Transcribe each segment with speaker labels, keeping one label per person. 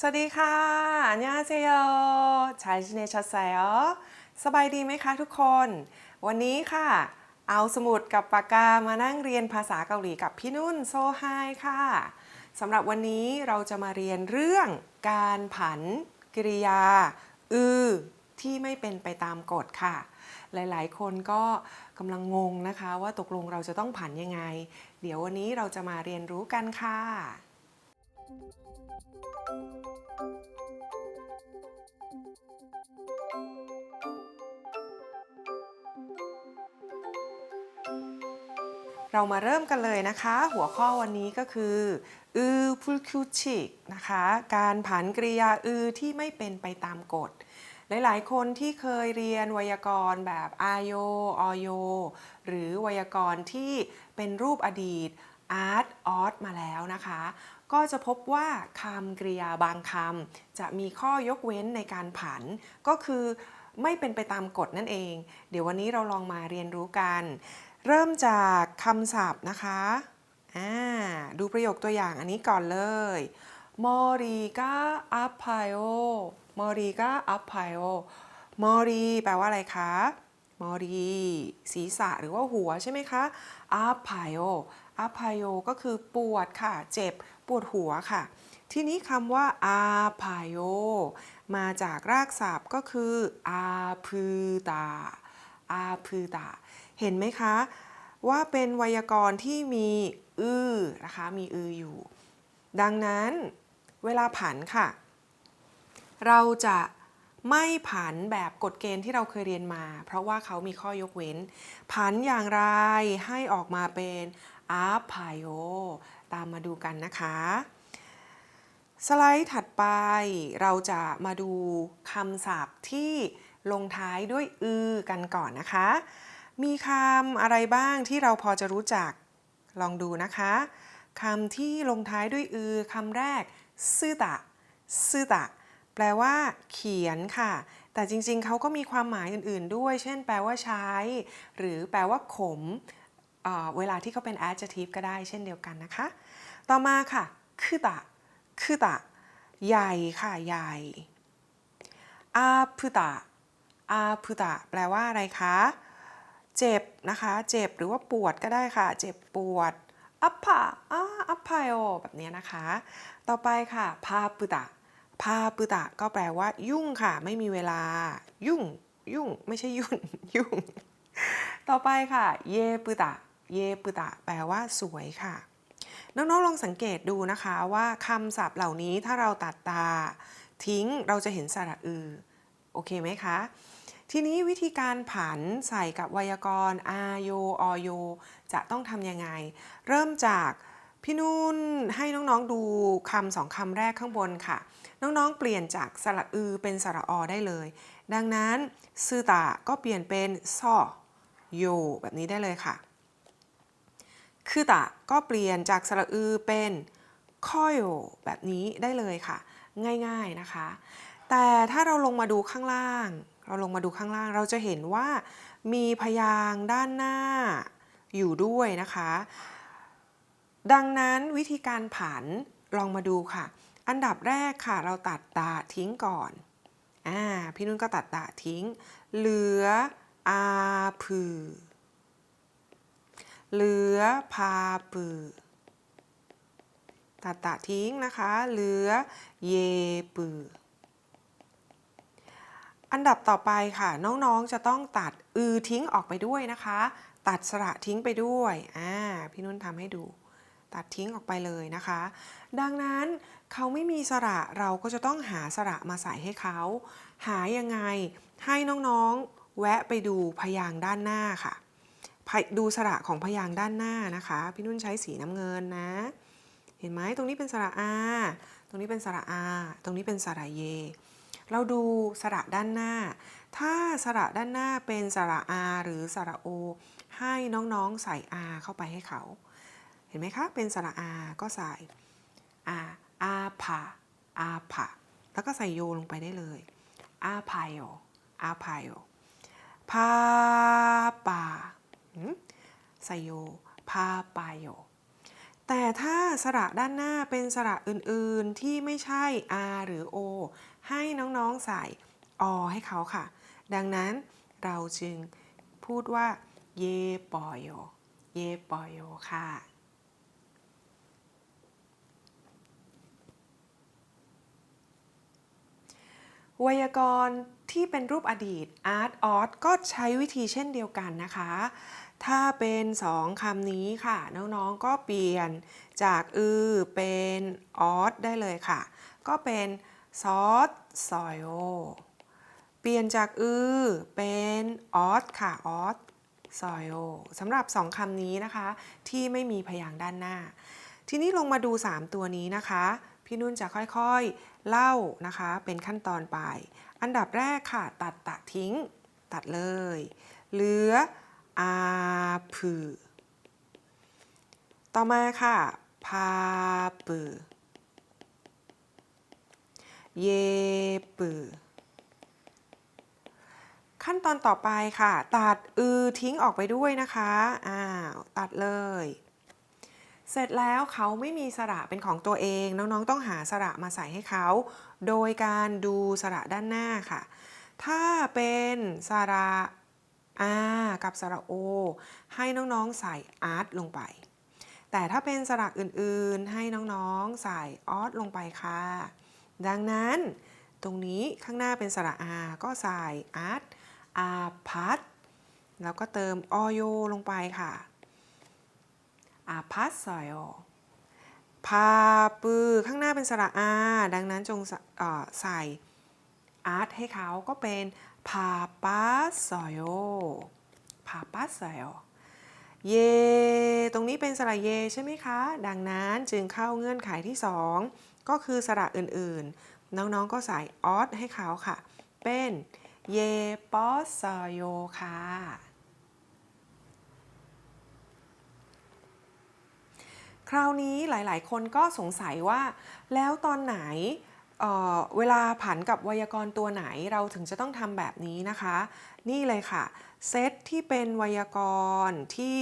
Speaker 1: สวัสดีค่ะอันยาเซโยชายชเนชัสไซอสบายดีไหมคะทุกคน วันนี้ค่ะ เอาสมุดกับปากกามานั่งเรียนภาษาเกาหลีกับพี่นุ่นโซไฮค่ะสำหรับวันนี้เราจะมาเรียนเรื่องการผันกริยา อือ ที่ไม่เป็นไปตามกฎค่ะ หลายๆ คนก็กำลังงงนะคะ ว่าตกลงเราจะต้องผันยังไง เดี๋ยววันนี้เราจะมาเรียนรู้กันค่ะ เรามาเริ่มกันเลยนะคะ หัวข้อวันนี้ก็คืออือพุลคิวชิกนะคะ การผันกริยาอือที่ไม่เป็นไปตามกฎ หลายๆ คนที่เคยเรียนไวยากรณ์แบบอาโยอโย หรือไวยากรณ์ที่เป็นรูปอดีตอาร์ตออสมาแล้วนะคะ ก็จะพบว่าคำกริยาบางคำจะมีข้อยกเว้นในการผัน ก็คือไม่เป็นไปตามกฎนั่นเอง เดี๋ยววันนี้เราลองมาเรียนรู้กัน เริ่มจากคำศัพท์นะคะดูประโยคตัวอย่างอันนี้ก่อนเลยมอรีกาอัพพโอมอรีกาอัพพโอมอรีแปลว่าอะไรคะมอรีศีรษะหรือว่าหัวใช่ไหมคะอัพพโออัพพโอก็คือปวดค่ะ เจ็บ ปวดหัวค่ะ ทีนี้คำว่าอาพายโยมาจากรากศัพท์ก็คืออาพืตาอาพืตา เห็นไหมคะ ว่าเป็นไวยากรณ์ที่มีอือนะคะ มีอืออยู่ ดังนั้นเวลาผันค่ะ เราจะไม่ผันแบบกฎเกณฑ์ที่เราเคยเรียนมา เพราะว่าเขามีข้อยกเว้น ผันอย่างไรให้ออกมาเป็นอาพายโย ตามมาดูกันนะคะ สไลด์ถัดไปเราจะมาดูคำศัพท์ที่ลงท้ายด้วยอือกันก่อนนะคะ มีคำอะไรบ้างที่เราพอจะรู้จักลองดูนะคะคำที่ลงท้ายด้วยอือคำแรกซื่อตะซื่อตะ แปลว่า เขียนค่ะ แต่จริงๆ เขาก็มีความหมายอื่นๆด้วย เช่น แปลว่าใช้ หรือแปลว่าขม เวลาที่เขาเป็น adjective ก็ได้เช่นเดียวกันนะคะ ต่อมาค่ะคือตะคือตะใหญ่ค่ะใหญ่อาพุตะอาพุตะแปลว่าอะไรคะ เจ็บนะคะ เจ็บหรือว่าปวดก็ได้ค่ะ เจ็บปวดอัปปะอาอัปพายโอแบบนี้นะคะ ต่อไปค่ะพาปุตะพาปุตะก็แปลว่า ยุ่งค่ะ ไม่มีเวลา ยุ่ง ยุ่ง ไม่ใช่ยุ่นยุ่ง ต่อไปค่ะ เยปุตะ เยปุตะแปลว่าสวยค่ะ น้องๆลองสังเกตดูนะคะว่าคำศัพท์เหล่านี้ถ้าเราตัดตา ทิ้งเราจะเห็นสระอือ โอเคไหมคะ ทีนี้วิธีการผันใส่กับไวยากรณ์อาโยอโย จะต้องทำยังไง เริ่มจากพี่นุ่นให้น้องๆดูคำสองคำแรกข้างบนค่ะ น้องๆเปลี่ยนจากสระอือเป็นสระอได้เลย ดังนั้นซือตาก็เปลี่ยนเป็นซอโยแบบนี้ได้เลยค่ะ คือตะก็เปลี่ยนจากสระอือเป็นคอยโแบบนี้ได้เลยค่ะ ง่ายๆนะคะ แต่ถ้าเราลงมาดูข้างล่าง เราลงมาดูข้างล่าง เราจะเห็นว่ามีพยางด้านหน้าอยู่ด้วยนะคะ ดังนั้นวิธีการผันลองมาดูค่ะ อันดับแรกค่ะ เราตัดตาทิ้งก่อนอ่าพี่นุ่นก็ตัดตาทิ้ง เหลืออาพือ เหลือพาปือตัดตะทิ้งนะคะ เหลือเยปืออันดับต่อไปค่ะ น้องๆจะต้องตัดอือทิ้งออกไปด้วยนะคะ ตัดสระทิ้งไปด้วยอ่าพี่นุ่นทำให้ดู ตัดทิ้งออกไปเลยนะคะ ดังนั้นเขาไม่มีสระเราก็จะต้องหาสระมาใส่ให้เขา หายังไงให้น้องๆ แวะไปดูพยางด้านหน้าค่ะ ดูสระของพยางด้านหน้านะคะ พี่นุ่นใช้สีน้ำเงินนะ เห็นไหมตรงนี้เป็นสระอา ตรงนี้เป็นสระอา ตรงนี้เป็นสระเย เราดูสระด้านหน้า ถ้าสระด้านหน้าเป็นสระอาหรือสระโอ ให้น้องๆใส่อาเข้าไปให้เขา เห็นไหมคะ เป็นสระอาก็ใส่อาอาผาอาผาแล้วก็ใส่โยลงไปได้เลยอาพายโยอาพายโยพาป่า ไซโยพาปายโยแต่ถ้าสระด้านหน้าเป็นสระอื่นๆที่ไม่ใช่ R หรือ O ให้น้องๆใส่อให้เขาค่ะ ดังนั้นเราจึงพูดว่า เยปอยโยเยปอยโยค่ะ ไวยากรณ์ ที่เป็นรูปอดีต art art ก็ใช้วิธีเช่นเดียวกันนะคะ ถ้าเป็นสองคำนี้ค่ะ น้องๆก็เปลี่ยนจากอือเป็นออสได้เลยค่ะ ก็เป็นซอสซอยโอเปลี่ยนจากอือเป็นออสค่ะออสซอยโอสำหรับสองคำนี้นะคะ ที่ไม่มีพยางค์ด้านหน้า ทีนี้ลงมาดู 3 ตัวนี้นะคะ พี่นุ่นจะค่อยๆเล่านะคะ เป็นขั้นตอนไป อันดับแรกค่ะ ตัดตะทิ้ง ตัดเลย เหลืออาผือต่อมาค่ะ พาปือเยปือขั้นตอนต่อไปค่ะ ตัดอือทิ้งออกไปด้วยนะคะ อ้าว ตัดเลย เสร็จแล้วเขาไม่มีสระเป็นของตัวเอง น้องๆ ต้องหาสระมาใส่ให้เขา โดยการดูสระด้านหน้าค่ะ ถ้าเป็นสระอากับสระโอ ให้น้องๆใส่อาร์ตลงไป แต่ถ้าเป็นสระอื่นๆ ให้น้องๆ ใส่ออสลงไปค่ะ ดังนั้นตรงนี้ข้างหน้าเป็นสระอาก็ใส่อาร์ตอาพัดแล้วก็เติมออโยลงไปค่ะ อาพัสซอยพาปือข้างหน้าเป็นสระอา ดังนั้นจงใส่อาร์ตให้เขาก็เป็นพาปัสซอยโอพาปัสซอยโอเย ตรงนี้เป็นสระเยใช่ไหมคะ ดังนั้นจึงเข้าเงื่อนไขที่ 2 ก็คือสระอื่นๆ น้องๆก็ใส่ออสให้เขาค่ะ เป็นเยปอสซอยโยค่ะ คราวนี้หลายๆ คนก็สงสัยว่าแล้วตอนไหนเเวลาผันกับไวยากรณ์ตัวไหนเราถึงจะต้องทำแบบนี้นะคะ นี่เลยค่ะ เซตที่เป็นไวยากรณ์ที่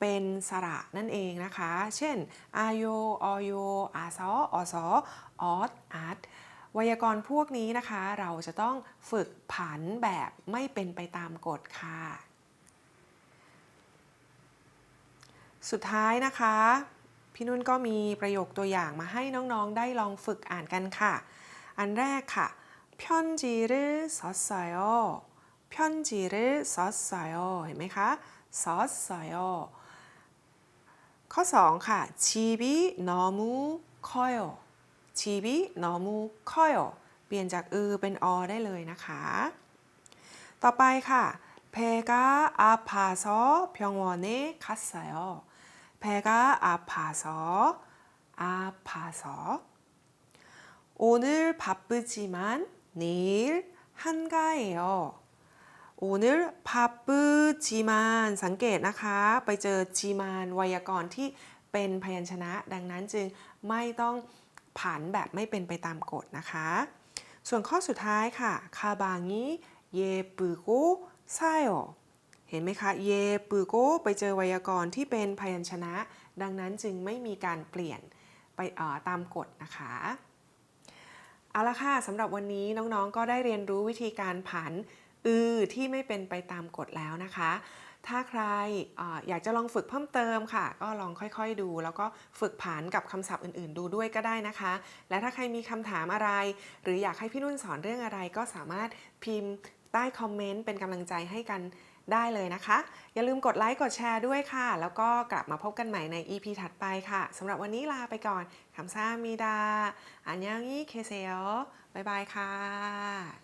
Speaker 1: เป็นสระนั่นเองนะคะ เช่นอาโยอโยอาซออสอออสอาร์ตไวยากรณ์พวกนี้นะคะ เราจะต้องฝึกผันแบบไม่เป็นไปตามกฎค่ะ สุดท้ายนะคะ พี่นุ่นก็มีประโยคตัวอย่างมาให้น้องๆ ได้ลองฝึกอ่านกันค่ะ อันแรกค่ะ편지를썼어요편지를썼어요เห็นไหมคะ썼어요ข้อ 2 ค่ะ집이너무커요집이너무커요เปลี่ยนจากอือเป็นอได้เลยนะคะ ต่อไปค่ะ 배가 아파서 병원에 갔어요. 배가 아파서 아파서 오늘 바쁘지만 내일 한가해요. 오늘 바쁘지만 สังเกตนะคะ ไปเจอจีมานไวยากรณ์ที่เป็นพยัญชนะ ดังนั้นจึงไม่ต้องผันแบบไม่เป็นไปตามกฎนะคะ ส่วนข้อสุดท้ายค่ะ คาบางิเยปืโกไซโอ เห็นไหมคะ เยปือโกไปเจอไวยากรณ์ที่เป็นพยัญชนะ ดังนั้นจึงไม่มีการเปลี่ยนไปตามกฎนะคะ เอาละค่ะสำหรับวันนี้น้องๆ ก็ได้เรียนรู้วิธีการผันอือที่ไม่เป็นไปตามกฎแล้วนะคะ ถ้าใครอออยากจะลองฝึกเพิ่มเติมค่ะ ก็ลองค่อยๆดู แล้วก็ฝึกผันกับคำศัพท์อื่นๆ ดูด้วยก็ได้นะคะ และถ้าใครมีคำถามอะไร หรืออยากให้พี่นุ่นสอนเรื่องอะไรก็สามารถพิมพ์ใต้คอมเมนต์เป็นกำลังใจให้กัน ได้เลยนะคะ อย่าลืมกดไลค์กดแชร์ด้วยค่ะ แล้วก็กลับมาพบกันใหม่ใน EP ถัดไปค่ะสำหรับวันนี้ลาไปก่อนคำซ่ามีดาอันยังยี่เคเซลบ๊ายบายค่ะ